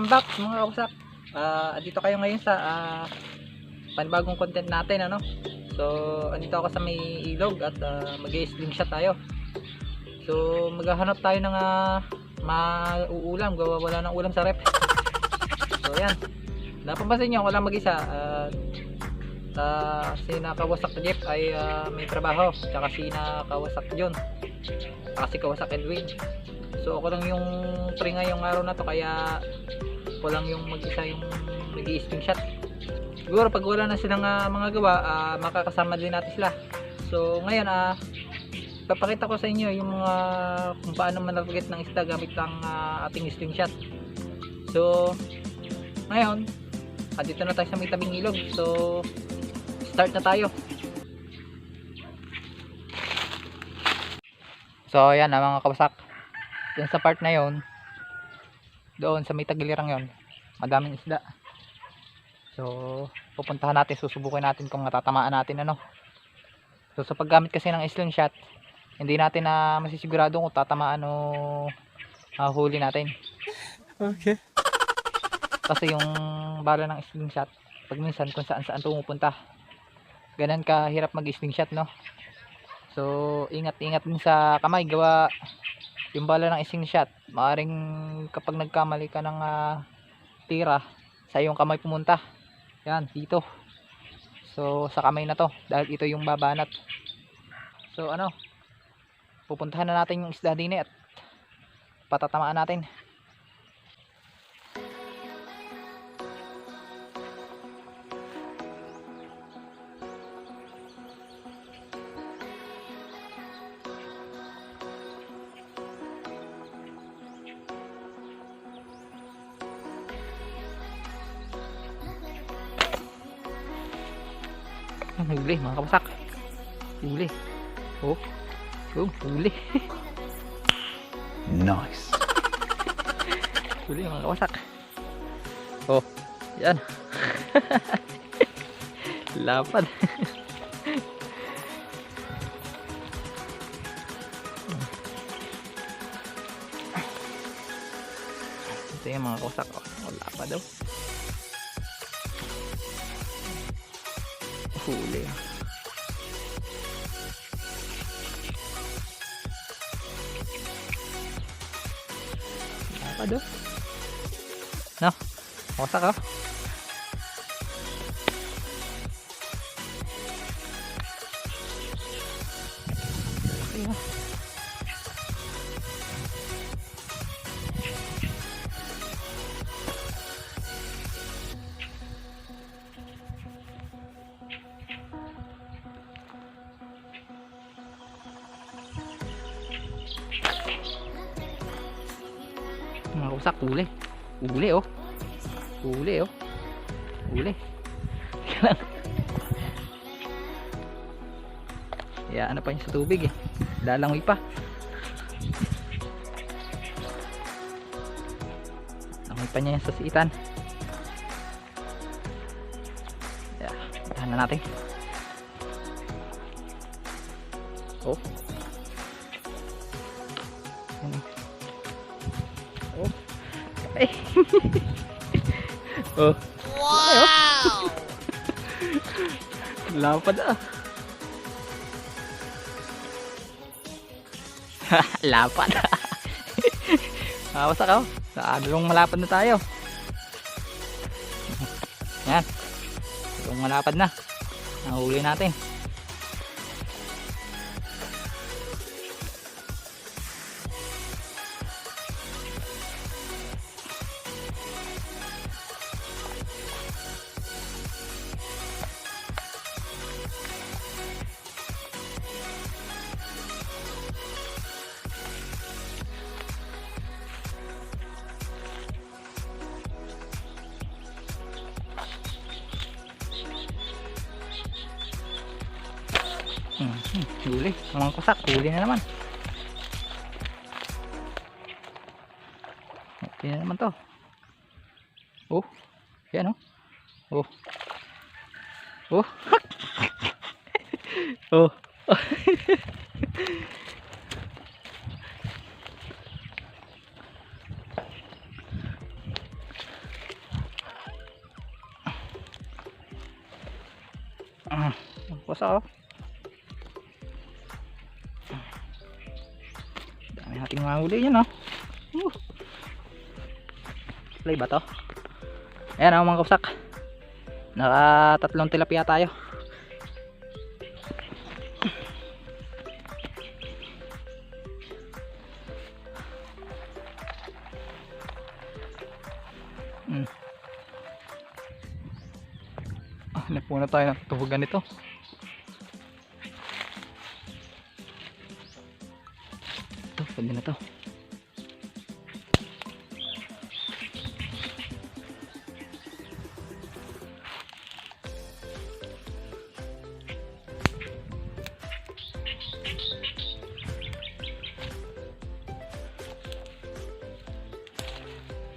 welcome back mga kausak. Ah, andito kayo ngayon sa ah, panibagong content natin ano. So, andito ako sa may ilog at uh, mag-slingshot tayo. So, maghahanap tayo ng ah, mauulam, gawa wala ng ulam sa rep. So, yan. Napapansin niyo ako lang mag-isa. At ah, si nakawasak na Jeff ay ah, may trabaho. Tsaka si nakawasak John. Tsaka si kawasak Edwin. So ako lang yung pre ngayong araw na to kaya ako lang yung mag-isa yung nag screenshot Siguro pag wala na silang ah, mga gawa, ah, makakasama din natin sila. So ngayon ah papakita ko sa inyo yung mga kung paano manarget ng isda gamit ang ah, ating screenshot So ngayon, ah, dito na tayo sa may tabing ilog. So start na tayo. So ayan na mga kawasak dun sa part na yon doon sa may tagilirang yon madaming isda. So pupuntahan natin susubukan natin kung matatamaan natin ano? So sa paggamit kasi ng slingshot hindi natin na masisigurado kung tatamaan o ah, huli natin. Okay. kasi yung bala ng slingshot pag minsan kung saan saan pumupunta ganun kahirap mag slingshot no? So ingat ingat din sa kamay. Gawa yung bala ng ising shot maaring kapag nagkamali ka ng ah, tira sa iyong kamay pumunta. Yan dito. So sa kamay na to dahil ito yung babanat. So ano pupuntahan na natin yung isda din eh at patatamaan natin huli mga kapasak huli. Oh oh huli. Nice. huli mga kapasak oh yan. Lapad. Ito yung mga kapasak oh, oh lapad daw huli oh no. Kapasak oh. Ayun. Tubig eh. Lalangoy pa. Langoy pa niya yan sa siitan. Ya, tahan na natin. Oh. Eh. Oh. Ay. oh. Wow! Lapad ah. lapad. Mawasak ako. Dalawang malapad na tayo. Yan. Dalawang malapad na. Nahuli natin. Hmm, huli. Mga kusak, huli na naman. Huli na naman to. Oh, yan oh. Oh. Oh. oh. Ah, kusak oh. Nating mahuli yan oh. Uh. Play ba to? Ayan oh mga kusak. Naka tatlong tilapia tayo. Mm. Ah, napuna tayo ng tubugan nito. Pwede na to.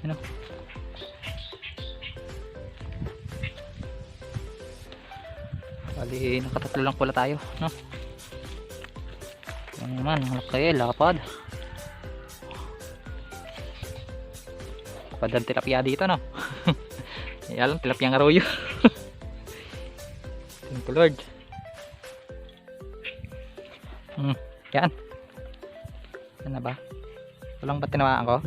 Ano? Bali, nakatatlo lang pala tayo, no? Yan naman, malaki, lapad. Lapad ang tilapia dito, no? Kaya lang, tilapia ng arroyo. Thank you, Lord. Hmm, yan. Yan na ba? Walang ba tinamaan ko?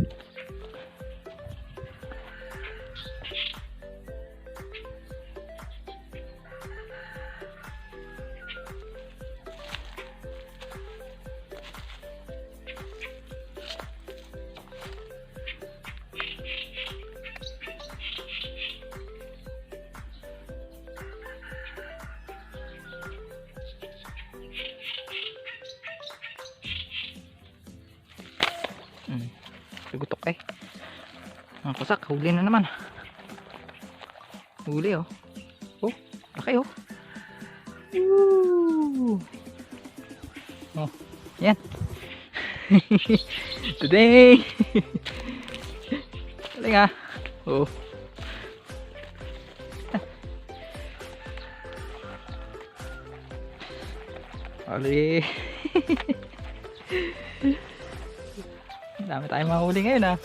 Ang kusak, huli na naman. Huli oh. Oh, laki oh. Woo! Oh, yan. Today. Galing ah. Oh. Ali. Dami tayong mahuli ngayon ah.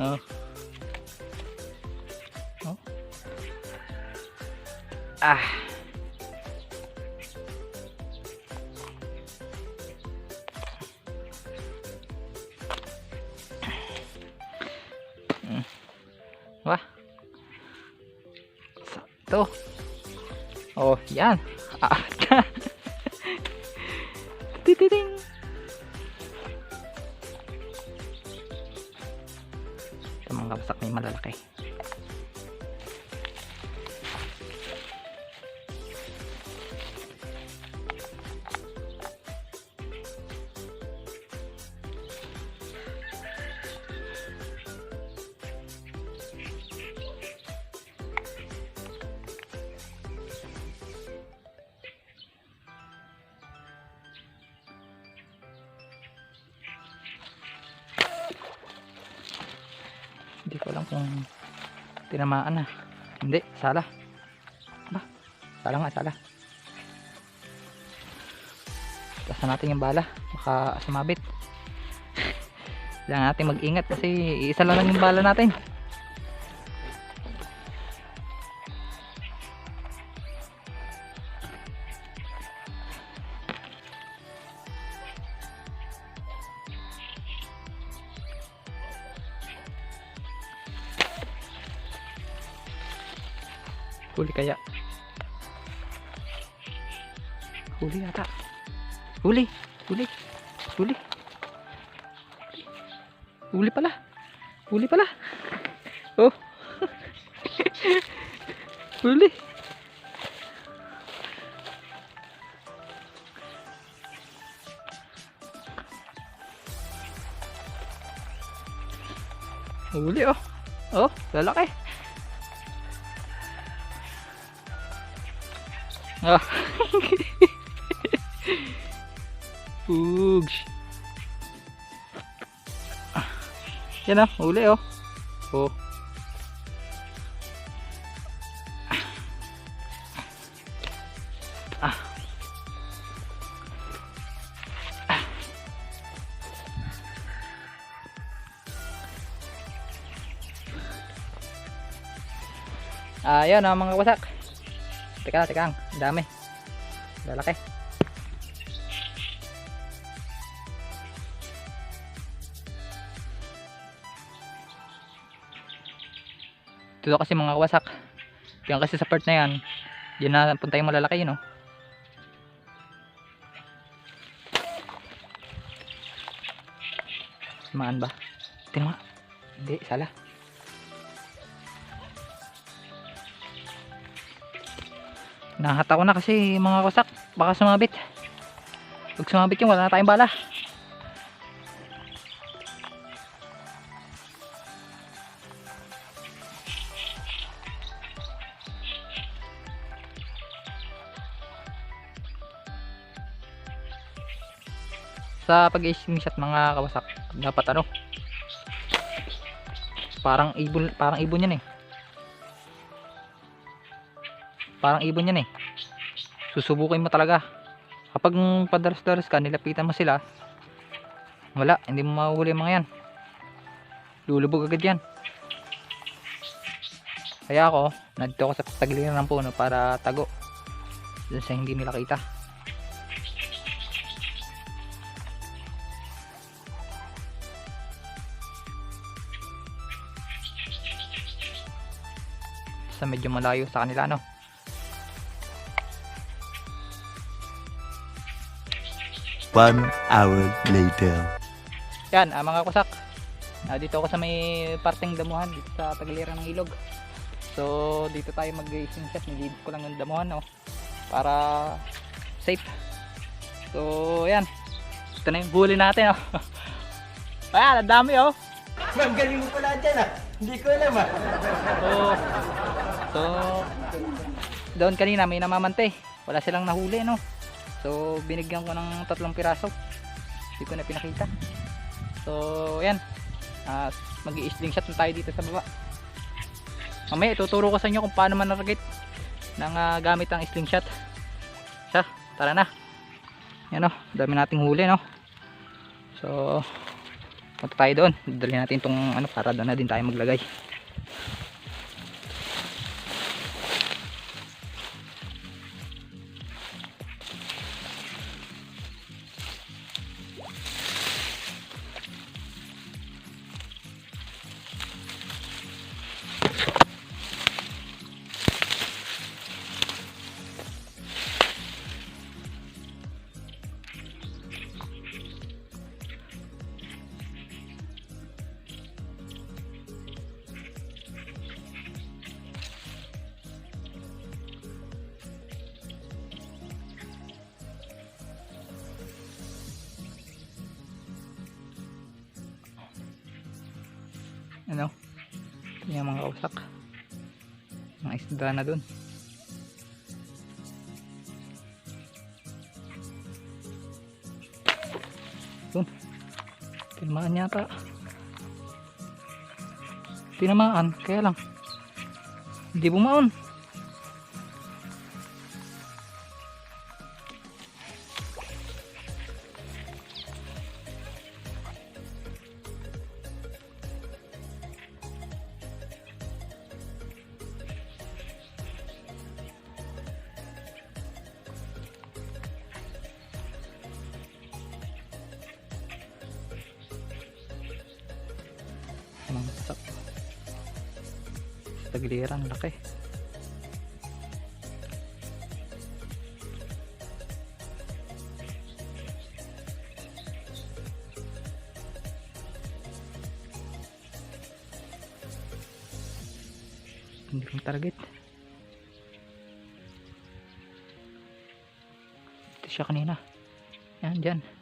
Oh. Ah. Hmm. Wah. Sakto. Oh, yan. Ah. Tititing. Ito mga kapsak may malalaki. Kung tinamaan na. Hindi, sala. Ba? Sala nga, sala. Tasan natin yung bala. Baka sumabit. Kailangan natin mag-ingat kasi isa lang yung bala natin. Huli. Huli. Huli. Pala. Huli pala. Oh. Huli. Huli oh. Oh, lalaki. Ah. Ugs. Ah. Yan ah, uli oh. Oh. Ah. Ah, ah, mga wasak. Teka, teka, ang dami. Lalaki. Dito kasi mga kawasak. Diyan kasi sa part na yan. Diyan na punta yung malalaki yun, oh. Saan ba? Tingnan. Hindi, sala. Nahata ko na kasi mga kasak. Baka sumabit. Pag sumabit yun, wala na tayong bala. Sa pag-screenshot mga kawasak, dapat ano, parang ibon, parang ibon yan eh. Parang ibon yan eh. Susubukin mo talaga. Kapag padaras-daras ka, nilapitan mo sila, wala, hindi mo mahuhuli mga yan. Lulubog agad yan. Kaya ako, nandito ako sa tagliran ng puno para tago. Dun sa hindi nila kita. Sa medyo malayo sa kanila, no? One hour later. Yan, ah, mga kusak. Ah, dito ako sa may parteng damuhan dito sa tagiliran ng ilog. So, dito tayo mag-racing shot. Nilibot ko lang yung damuhan, no? Para safe. So, yan. Ito na yung huli natin, oh. Ayan, ang dami, oh. Ma'am, galing mo pala dyan ah. Hindi ko alam ah. So, so, doon kanina may namamante. Wala silang nahuli, no? So, binigyan ko ng tatlong piraso. Hindi ko na pinakita. So, yan. Ah, mag i na tayo dito sa baba. Mamaya, ituturo ko sa inyo kung paano man naragit ng ah, gamit ang slingshot. Siya, tara na. Yan, no? Dami nating huli, no? So, punta tayo doon. Dali natin itong ano, para doon na din tayo maglagay. Isda na dun. Dun. Tinamaan yata. Tinamaan kaya lang. Hindi bumaon hindi target. Ito siya kanina. Yan dyan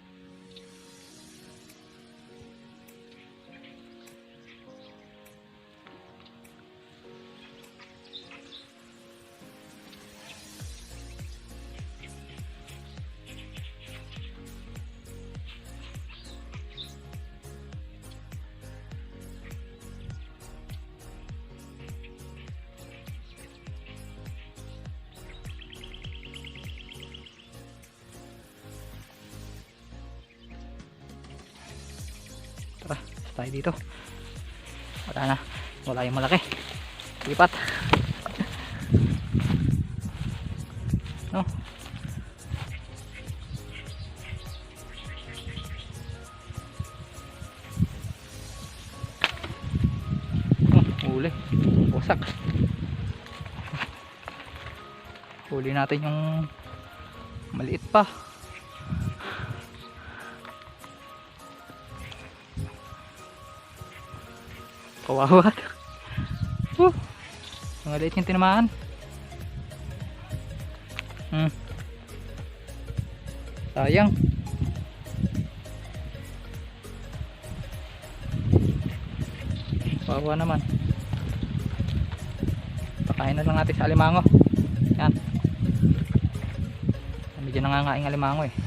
tayo dito. Wala na. Wala yung malaki. Lipat. No? Hmm, oh, uli wasak. Uli natin yung maliit pa. Kawawa Woo! mga liit yung tinamaan. Hmm. sayang. Kawawa naman. Pakain na lang natin sa alimango. Yan. Medyo nangangaing alimango eh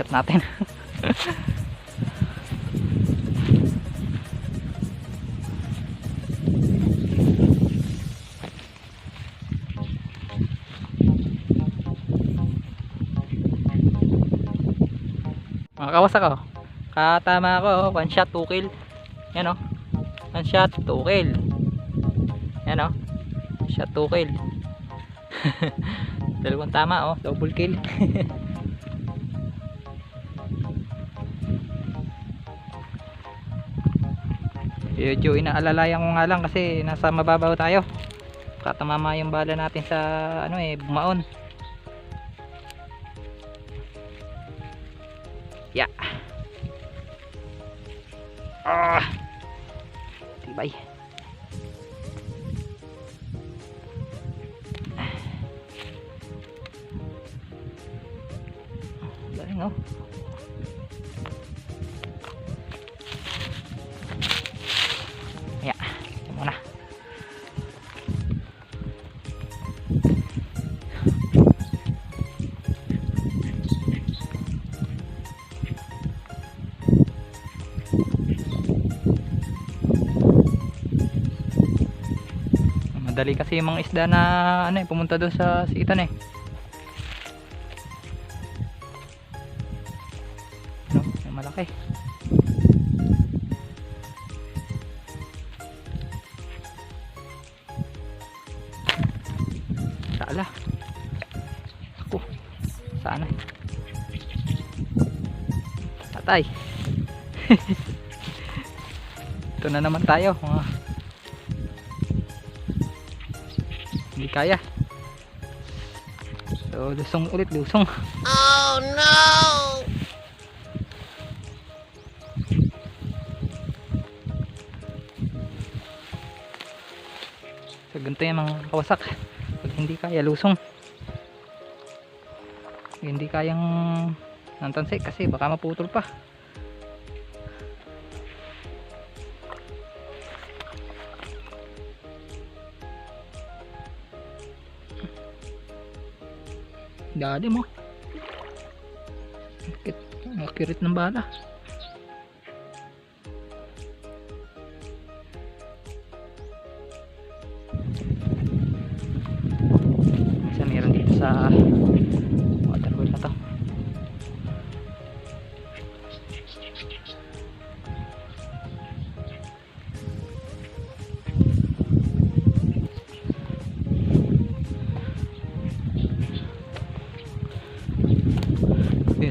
shot natin. Mga kawasak oh katama ako. One shot two kill. Yan oh. One shot two kill. Yan oh. Shot two kill. Dalawang tama oh. Double kill medyo inaalalayan ko nga lang kasi nasa mababaw tayo. Katamama yung bala natin sa ano eh bumaon. Ya. Ah. Tibay madali kasi yung mga isda na ano eh pumunta doon sa sitan eh ano may malaki Sala. Ako. Sana. Tatay. Ito na naman tayo. Mga hindi kaya. So, lusong ulit, lusong. Oh no! So, ganito yung mga kawasak. Pag hindi kaya, lusong. Pag hindi kayang nantansi kasi baka maputol pa. Dali mo. Akit, akirit ng bala.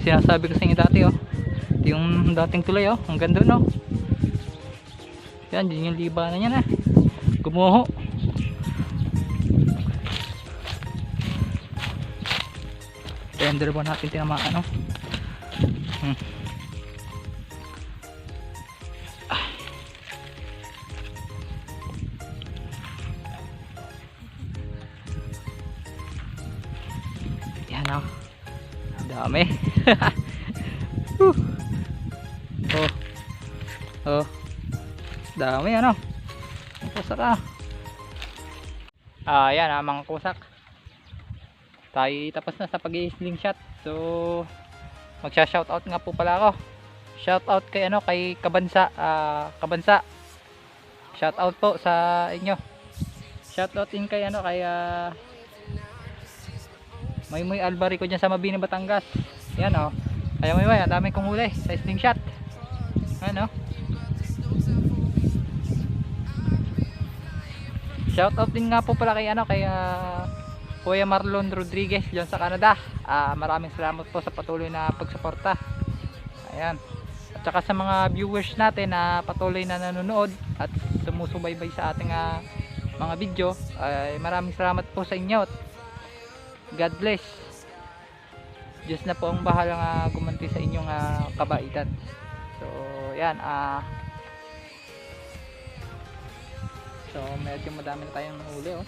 Sinasabi ko sa inyo dati oh. Yung dating tulay oh. Ang ganda no. Yan, yun yung liba na yan ah. Gumuho. tender ba natin tinamaan no? Dami ano. Kusak ah. Ah, yan ah, mga kusak tayo tapos na sa pag slingshot so magsha shoutout nga po pala ako. Shoutout kay ano kay Kabansa ah, Kabansa. Shoutout po sa inyo. Shoutout din kay ano kay ah, Maymoy Albarico dyan sa Mabini Batangas. Yan oh. kaya Maymoy ang dami kong huli sa slingshot ano shoutout din nga po pala kay ano kay ah, Kuya Marlon Rodriguez dyan sa Canada. Ah, maraming salamat po sa patuloy na pagsuporta. Ayan. At saka sa mga viewers natin na patuloy na nanonood at sumusubaybay sa ating ah, mga video, ay maraming salamat po sa inyo. God bless. Diyos na po ang bahalang ah, gumanti sa inyong ah, kabaitan. So, yan. Ah, so, medyo madami na tayong huli. Oh.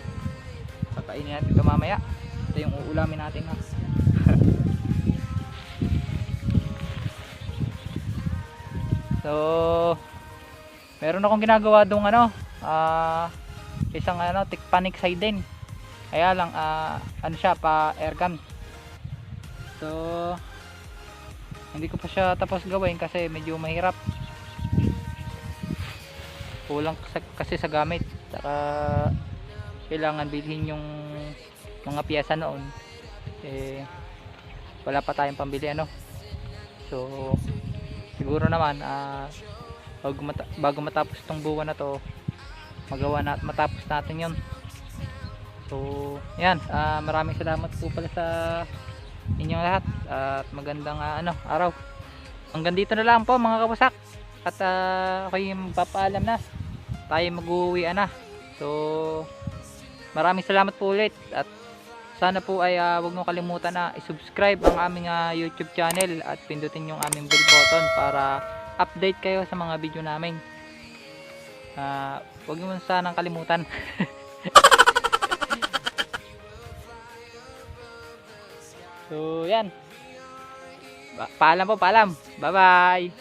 Pakainin natin ito mamaya. Ito yung uulamin natin. ah. so, meron akong ginagawa doong ano, ah, isang ano, tikpanik side Kaya lang, ah, ano siya, pa airgun. So, hindi ko pa siya tapos gawin kasi medyo mahirap. Kulang kasi sa gamit. Saka, kailangan bilhin yung mga piyesa noon. Eh, wala pa tayong pambili ano. So, siguro naman, ah, bago, mata- bago matapos tong buwan na to, magawa na matapos natin yon So, yan. ah, maraming salamat po pala sa inyong lahat. At magandang ah, ano, araw. Hanggang dito na lang po mga kapusak. At uh, ako'y papaalam na. Tayo mag-uwi na. So, maraming salamat po ulit. At sana po ay ah, huwag nyo kalimutan na i-subscribe ang aming ah, YouTube channel at pindutin yung aming bell button para update kayo sa mga video namin. Ah, huwag nyo sanang kalimutan. So, yan. Pa- paalam po, paalam. Bye-bye.